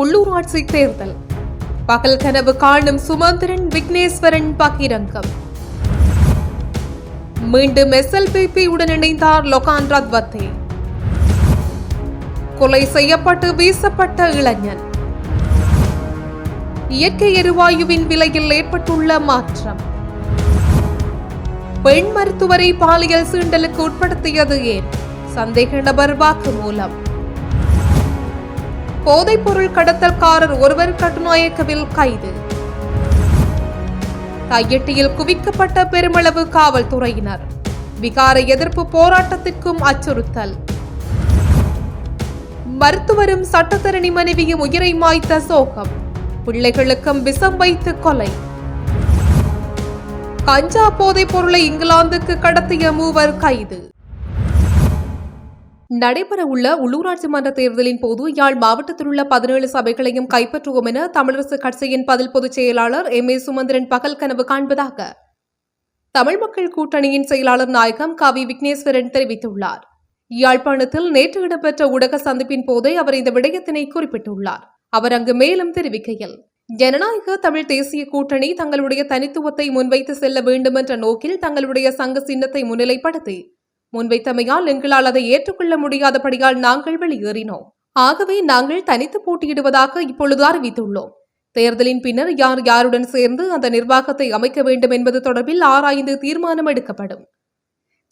உள்ளூராட்சி தேர்தல். பகல் கனவு காணும் சுமந்திரன் விக்னேஸ்வரன் பகிரங்கம். மீண்டும் எஸ்எல்பிபி உடன் இணைந்தார் லொகான் ரத்வத்தே. கொலை செய்யப்பட்டு வீசப்பட்ட இளைஞன். இயற்கை எரிவாயுவின் விலையில் ஏற்பட்டுள்ள மாற்றம். பெண் மருத்துவரை பாலியல் சீண்டலுக்கு உட்படுத்தியது ஏன்? சந்தேக நபர் வாக்குமூலம். போதைப்பொருள் கடத்தல்காரர் ஒருவர் கட்டுநாயக்கவில் கைது. கையெட்டியில் குவிக்கப்பட்ட பெருமளவு காவல்துறையினர். விகார எதிர்ப்பு போராட்டத்திற்கும் அச்சுறுத்தல். மருத்துவரும் சட்டத்தரணி மனைவியும் உயிரை மாய்த்த சோகம். பிள்ளைகளுக்கும் விஷம் வைத்து கொலை. கஞ்சா போதைப் பொருளை இங்கிலாந்துக்கு கடத்திய மூவர் கைது. நடைபெறவுள்ள உள்ளூராட்சி மன்ற தேர்தலின் போது யாழ் மாவட்டத்தில் உள்ள பதினேழு சபைகளையும் கைப்பற்றுவோம் என தமிழரசு கட்சியின் பதில் பொதுச் செயலாளர் எம் ஏ சுமந்திரன் பகல் கனவு காண்பதாக தமிழ் மக்கள் கூட்டணியின் செயலாளர் நாயகம் கவி விக்னேஸ்வரன் தெரிவித்துள்ளார். யாழ்ப்பாணத்தில் நேற்று இடம்பெற்ற ஊடக சந்திப்பின் போதே அவர் இந்த விடயத்தினை குறிப்பிட்டுள்ளார். அவர் அங்கு மேலும் தெரிவிக்கையில் ஜனநாயக தமிழ் தேசிய கூட்டணி தங்களுடைய தனித்துவத்தை முன்வைத்து செல்ல வேண்டும் என்ற நோக்கில் தங்களுடைய சங்க சின்னத்தை முன்னிலைப்படுத்தி முன்வைத்தமையால் எங்களால் அதை ஏற்றுக்கொள்ள முடியாதபடியால் நாங்கள் வெளியேறினோம். ஆகவே நாங்கள் தனித்து போட்டியிடுவதாக இப்பொழுது அறிவித்துள்ளோம். தேர்தலின் பின்னர் யார் யாருடன் சேர்ந்து அந்த நிர்வாகத்தை அமைக்க வேண்டும் என்பது தொடர்பில் ஆராய்ந்து தீர்மானம் எடுக்கப்படும்.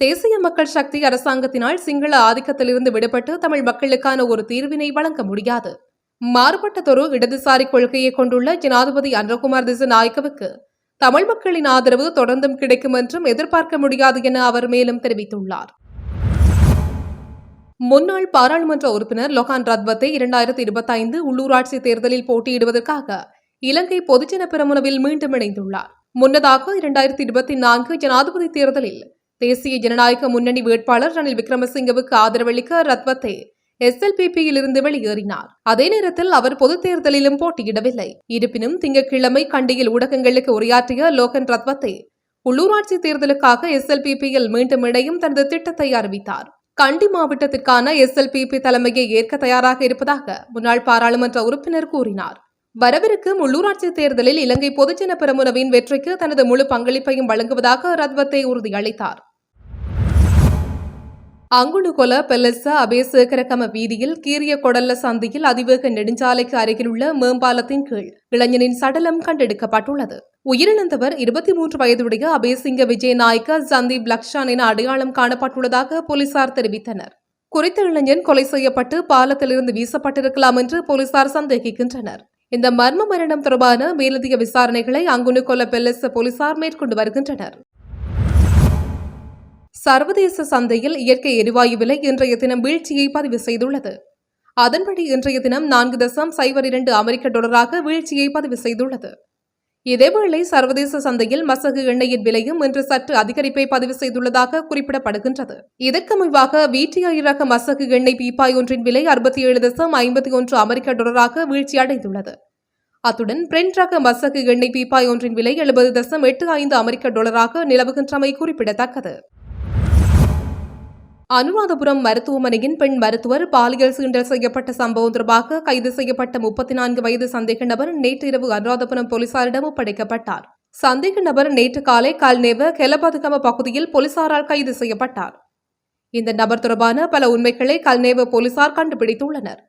தேசிய மக்கள் சக்தி அரசாங்கத்தினால் சிங்கள ஆதிக்கத்திலிருந்து விடுபட்டு தமிழ் மக்களுக்கான ஒரு தீர்வினை வழங்க முடியாது. மாறுபட்டதொரு இடதுசாரி கொள்கையை கொண்டுள்ள ஜனாதிபதி அன்றகுமார் திசுநாயக்கவுக்கு தமிழ் மக்களின் ஆதரவு தொடர்ந்தும் கிடைக்கும் என்றும் எதிர்பார்க்க முடியாது என அவர் மேலும் தெரிவித்துள்ளார். முன்னாள் பாராளுமன்ற உறுப்பினர் லொகான் ரத்வத்தை இரண்டாயிரத்தி இருபத்தைந்து உள்ளூராட்சி தேர்தலில் போட்டியிடுவதற்காக இலங்கை பொதுஜன பெரமுனவில் மீண்டும் இணைந்துள்ளார். முன்னதாக இரண்டாயிரத்தி இருபத்தி நான்கு ஜனாதிபதி தேர்தலில் தேசிய ஜனநாயக முன்னணி வேட்பாளர் ரணில் விக்ரமசிங்கவுக்கு ஆதரவளிக்க ரத்வத்தே எஸ்எல்பிபியிலிருந்து வெளியேறினார். அதே நேரத்தில் அவர் பொதுத் தேர்தலிலும் போட்டியிடவில்லை. இருப்பினும் திங்கட்கிழமை கண்டியில் ஊடகங்களுக்கு உரையாற்றிய லோகன் ரத்வத்தே உள்ளூராட்சி தேர்தலுக்காக எஸ்எல்பிபியில் மீண்டும் இணையும் தனது திட்டத்தை அறிவித்தார். கண்டி மாவட்டத்திற்கான எஸ்எல்பிபி தலைமையை ஏற்க தயாராக இருப்பதாக முன்னாள் பாராளுமன்ற உறுப்பினர் கூறினார். வரவிருக்கும் உள்ளூராட்சி தேர்தலில் இலங்கை பொதுஜன பெரமுனவின் வெற்றிக்கு தனது முழு பங்களிப்பையும் வழங்குவதாக ரத்வத்தை உறுதியளித்தார். அங்குடுகொல பெல்லச அபேசேகரகம வீதியில் கீரிய கொடல்ல சந்தையில் அதிவேக நெடுஞ்சாலைக்கு அருகிலுள்ள மேம்பாலத்தின் கீழ் இளைஞனின் சடலம் கண்டெடுக்கப்பட்டுள்ளது. உயிரிழந்தவர் இருபத்தி மூன்று வயதுடைய அபேசிங்க விஜயநாயக்க சந்தீப் லக்ஷான் என அடையாளம் காணப்பட்டுள்ளதாக போலீசார் தெரிவித்தனர். குறித்த இளைஞன் கொலை செய்யப்பட்டு பாலத்திலிருந்து வீசப்பட்டிருக்கலாம் என்று போலீசார் சந்தேகிக்கின்றனர். இந்த மர்ம மரணம் தொடர்பான மேலதிக விசாரணைகளை அங்குனுகொல பெல்லச போலீசார் மேற்கொண்டு வருகின்றனர். சர்வதேச சந்தையில் இயற்கை எரிவாயு விலை இன்றைய தினம் வீழ்ச்சியை பதிவு செய்துள்ளது. அதன்படி இன்றைய தினம் நான்கு தசம் சைபர் இரண்டு அமெரிக்க டாலராக வீழ்ச்சியை பதிவு செய்துள்ளது. இதேவேளை சர்வதேச சந்தையில் மசகு எண்ணெயின் விலையும் இன்று சற்று அதிகரிப்பை பதிவு செய்துள்ளதாக குறிப்பிடப்படுகின்றது. இதற்கு முன்பாக விடிஐ ரக மசகு எண்ணெய் பீப்பாய் ஒன்றின் விலை அறுபத்தி ஏழு தசம் ஐம்பத்தி ஒன்று அமெரிக்க டாலராக வீழ்ச்சி அடைந்துள்ளது. அத்துடன் பிரெண்ட் ரக மசகு எண்ணெய் பீப்பாய் ஒன்றின் விலை எழுபது தசம் எட்டு ஐந்து அமெரிக்க டாலராக நிலவுகின்றமை குறிப்பிடத்தக்கது. அனுராதபுரம் மருத்துவமனையின் பெண் மருத்துவர் பாலியல் சீண்டல் செய்யப்பட்ட சம்பவம் தொடர்பாக கைது செய்யப்பட்ட முப்பத்தி நான்கு வயது சந்தேக நபர் நேற்று இரவு அனுராதபுரம் போலீசாரிடம் ஒப்படைக்கப்பட்டார். சந்தேக நபர் நேற்று காலை கால்நேவ கெலபதுகம பகுதியில் போலீசாரால் கைது செய்யப்பட்டார். இந்த நபர் தொடர்பான பல உண்மைகளை கல்நேவ போலீசார் கண்டுபிடித்துள்ளனர்.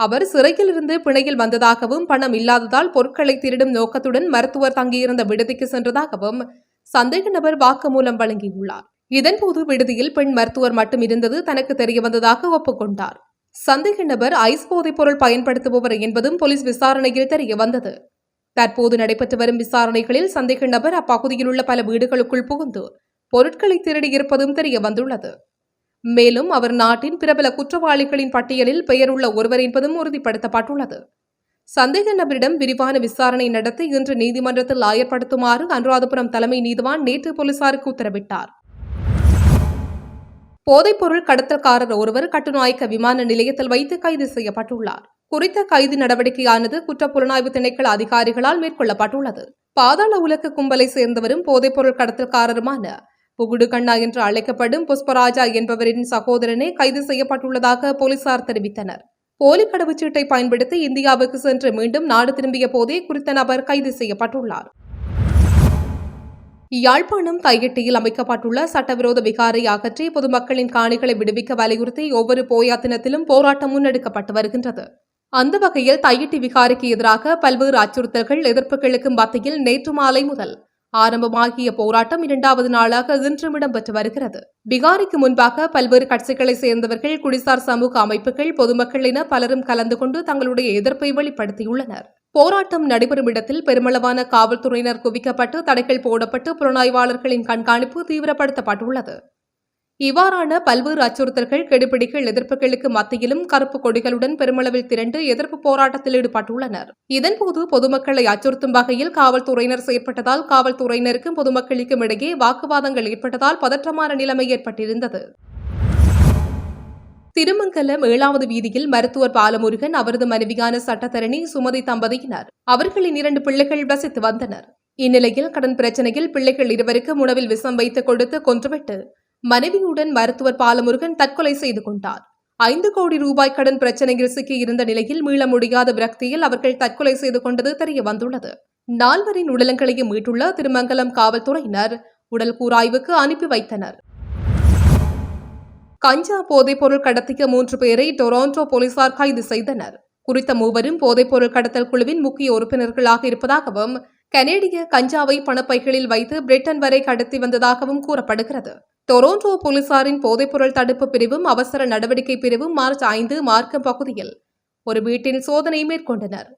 அவர் சிறையில் இருந்து பிணையில் வந்ததாகவும் பணம் இல்லாததால் பொருட்களை திருடும் நோக்கத்துடன் மருத்துவர் தங்கியிருந்த விடுதிக்கு சென்றதாகவும் சந்தேக நபர் வாக்குமூலம் வழங்கியுள்ளார். இதன்போது விடுதியில் பெண் மருத்துவர் மட்டும் இருந்தது தனக்கு தெரிய வந்ததாக ஒப்புக்கொண்டார். சந்தேக நபர் ஐஸ் போதைப் பொருள் பயன்படுத்துபவர் என்பதும் போலீஸ் விசாரணையில் தெரிய வந்தது. தற்போது நடைபெற்று வரும் விசாரணைகளில் சந்தேக நபர் அப்பகுதியில் உள்ள பல வீடுகளுக்குள் புகுந்து பொருட்களை திருடியிருப்பதும் தெரிய வந்துள்ளது. மேலும் அவர் நாட்டின் பிரபல குற்றவாளிகளின் பட்டியலில் பெயருள்ள ஒருவர் என்பதும் உறுதிப்படுத்தப்பட்டுள்ளது. சந்தேக நபரிடம் விரிவான விசாரணை நடத்தி இன்று நீதிமன்றத்தில் ஆயர்படுத்துமாறு அனுராதபுரம் தலைமை நீதிவான் நேற்று போலீசாருக்கு உத்தரவிட்டார். போதைப்பொருள் கடத்தல்காரர் ஒருவர் கட்டுநாயக்க விமான நிலையத்தில் வைத்து கைது செய்யப்பட்டுள்ளார். குறித்த கைது நடவடிக்கையானது குற்றப்புலனாய்வு திணைக்கள அதிகாரிகளால் மேற்கொள்ளப்பட்டுள்ளது. பாதாள உலக கும்பலை சேர்ந்தவரும் போதைப்பொருள் கடத்தல்காரருமான புகுடு கண்ணா என்று அழைக்கப்படும் புஷ்பராஜா என்பவரின் சகோதரனே கைது செய்யப்பட்டுள்ளதாக போலீசார் தெரிவித்தனர். போலி கடவுச்சீட்டை பயன்படுத்தி இந்தியாவுக்கு சென்று மீண்டும் நாடு திரும்பிய போதே குறித்த நபர் கைது செய்யப்பட்டுள்ளார். யாழ்ப்பாணம் கையெட்டியில் அமைக்கப்பட்டுள்ள சட்டவிரோத விகாரை அகற்றி பொதுமக்களின் காணிகளை விடுவிக்க வலியுறுத்தி ஒவ்வொரு போயாத்தினத்திலும் போராட்டம் முன்னெடுக்கப்பட்டு வருகின்றது. அந்த வகையில் தையட்டி விகாரிக்கு எதிராக பல்வேறு அச்சுறுத்தல்கள் எதிர்ப்புகளுக்கு மத்தியில் நேற்று மாலை முதல் ஆரம்பமாகிய போராட்டம் இரண்டாவது நாளாக இன்றும் இடம்பெற்று வருகிறது. பிகாரிக்கு முன்பாக பல்வேறு கட்சிகளைச் சேர்ந்தவர்கள் குடிசார் சமூக அமைப்புகள் பொதுமக்கள் என பலரும் கலந்து கொண்டு தங்களுடைய எதிர்ப்பை வெளிப்படுத்தியுள்ளனர். போராட்டம் நடைபெறும் இடத்தில் பெருமளவான காவல்துறையினர் குவிக்கப்பட்டு தடைகள் போடப்பட்டு புலனாய்வாளர்களின் கண்காணிப்பு தீவிரப்படுத்தப்பட்டுள்ளது. இவ்வாறான பல்வேறு அச்சுறுத்தல்கள் கெடுபிடிகள் எதிர்ப்புகளுக்கு மத்தியிலும் கருப்பு கொடிகளுடன் பெருமளவில் திரண்டு எதிர்ப்பு போராட்டத்தில் ஈடுபட்டுள்ளனர். இதன்போது பொதுமக்களை அச்சுறுத்தும் வகையில் காவல்துறையினர் செயற்பட்டதால் காவல்துறையினருக்கும் பொதுமக்களுக்கும் இடையே வாக்குவாதங்கள் ஏற்பட்டதால் பதற்றமான நிலைமை ஏற்பட்டிருந்தது. திருமங்கலம் ஏழாவது வீதியில் மருத்துவர் பாலமுருகன் அவரது மனைவியான சட்டத்தரணி சுமதி தம்பதியினர். அவர்களின் இரண்டு பிள்ளைகள் வசித்து வந்தனர். இந்நிலையில் கடன் பிரச்சனையில் பிள்ளைகள் இருவருக்கும் உணவில் விஷம் வைத்து கொடுத்து கொன்றுவிட்டு மனைவியுடன் மருத்துவர் பாலமுருகன் தற்கொலை செய்து கொண்டார். ஐந்து கோடி ரூபாய் கடன் பிரச்சனையில் சிக்கி இருந்த நிலையில் மீள முடியாத விரக்தியில் அவர்கள் தற்கொலை செய்து கொண்டது தெரிய வந்துள்ளது. நால்வரின் உடலங்களையும் மீட்டுள்ள திருமங்கலம் காவல்துறையினர் உடல் கூராய்வுக்கு அனுப்பி வைத்தனர். கஞ்சா போதைப்பொருள் கடத்திய மூன்று பேரை டொராண்டோ போலீசார் கைது செய்தனர். குறித்த மூவரும் போதைப்பொருள் கடத்தல் குழுவின் முக்கிய உறுப்பினர்களாக இருப்பதாகவும் கனேடிய கஞ்சாவை பணப்பைகளில் வைத்து பிரிட்டன் வரை கடத்தி வந்ததாகவும் கூறப்படுகிறது. டொரோண்டோ போலீசாரின் போதைப்பொருள் தடுப்பு பிரிவும் அவசர நடவடிக்கை பிரிவும் மார்ச் ஐந்து மார்க்கம் பகுதியில் ஒரு வீட்டில் சோதனை மேற்கொண்டனர்.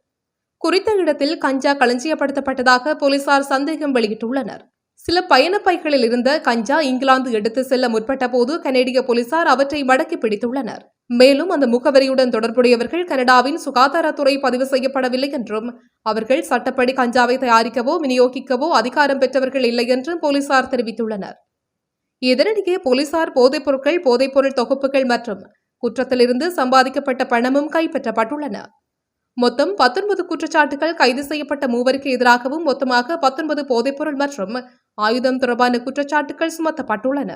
குறித்த இடத்தில் கஞ்சா களஞ்சியப்படுத்தப்பட்டதாக போலீசார் சந்தேகம் வெளியிட்டுள்ளனர். சில பயணப்பைகளில் இருந்த கஞ்சா இங்கிலாந்து எடுத்து செல்ல முற்பட்ட போது கனேடிய போலீசார் அவற்றை மடக்கி பிடித்துள்ளனர். மேலும் அந்த முகவரியுடன் தொடர்புடையவர்கள் கனடாவின் சுகாதாரத்துறை பதிவு செய்யப்படவில்லை என்றும் அவர்கள் சட்டப்படி கஞ்சாவை தயாரிக்கவோ விநியோகிக்கவோ அதிகாரம் பெற்றவர்கள் இல்லை என்றும் போலீசார் தெரிவித்துள்ளனர். இதனிடையே போலீசார் போதைப் பொருட்கள் போதைப்பொருள் தொகுப்புகள் மற்றும் குற்றத்திலிருந்து சம்பாதிக்கப்பட்ட பணமும் கைப்பற்றப்பட்டுள்ளன. மொத்தம் பத்தொன்பது குற்றச்சாட்டுகள் கைது செய்யப்பட்ட மூவருக்கு எதிராகவும் மொத்தமாக பத்தொன்பது போதைப்பொருள் மற்றும் ஆயுதம் தொடர்பான குற்றச்சாட்டுகள் சுமத்தப்பட்டுள்ளன.